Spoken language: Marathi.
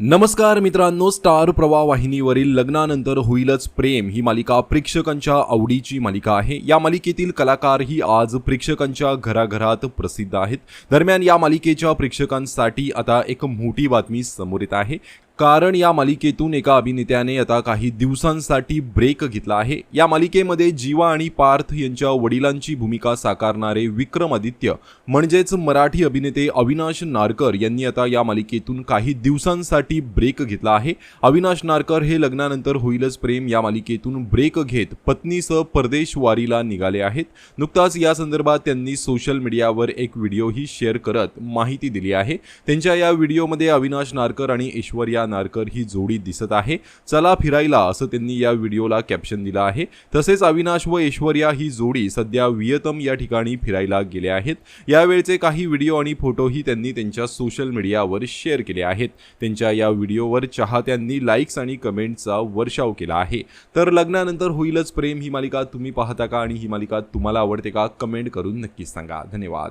नमस्कार मित्रांनो स्टार प्रवाह वाहिनीवरील लग्नानंतर होईलच प्रेम ही मालिका प्रेक्षकांच्या आवडीची मालिका आहे. या मालिकेतील कलाकार ही आज प्रेक्षकांच्या घराघरात प्रसिद्ध आहेत. दरम्यान या मालिकेच्या प्रेक्षकांसाठी आता एक मोठी बातमी समोर येत आहे. कारण या मालिकेतून एका अभिनेत्याने आता काही दिवसांसाठी ब्रेक घेतला आहे. या मालिकेमध्ये जीवा आणि पार्थ यांच्या वडिलांची भूमिका साकारणारे विक्रमादित्य म्हणजेच मराठी अभिनेते अविनाश नारकर यांनी आता या मालिकेतून काही दिवसांसाठी ब्रेक घेतला आहे. अविनाश नारकर हे लग्नानंतर होईलच प्रेम या मालिकेतून ब्रेक घेत पत्नीसह परदेश वारीला निघाले आहेत. नुकताच या संदर्भात त्यांनी सोशल मीडियावर एक व्हिडिओही शेअर करत माहिती दिली आहे. त्यांच्या या व्हिडिओमध्ये अविनाश नारकर आणि ऐश्वर्या नारकर ही जोडी दिसत आहे. चला फिरायला असं त्यांनी या व्हिडिओला कॅप्शन दिलं आहे. तसेच अविनाश व ऐश्वर्या ही जोडी सध्या वियतम या ठिकाणी फिरायला गेले आहेत. यावेळचे काही व्हिडिओ आणि फोटोही त्यांनी त्यांच्या सोशल मीडियावर शेअर केले आहेत. त्यांच्या या व्हिडिओवर चाहत्यांनी लाईक्स आणि कमेंटचा वर्षाव केला आहे. तर लग्नानंतर होईलच प्रेम. ही मालिका तुम्ही पाहता का आणि ही मालिका तुम्हाला आवडते का? कमेंट करून नक्कीच सांगा. धन्यवाद.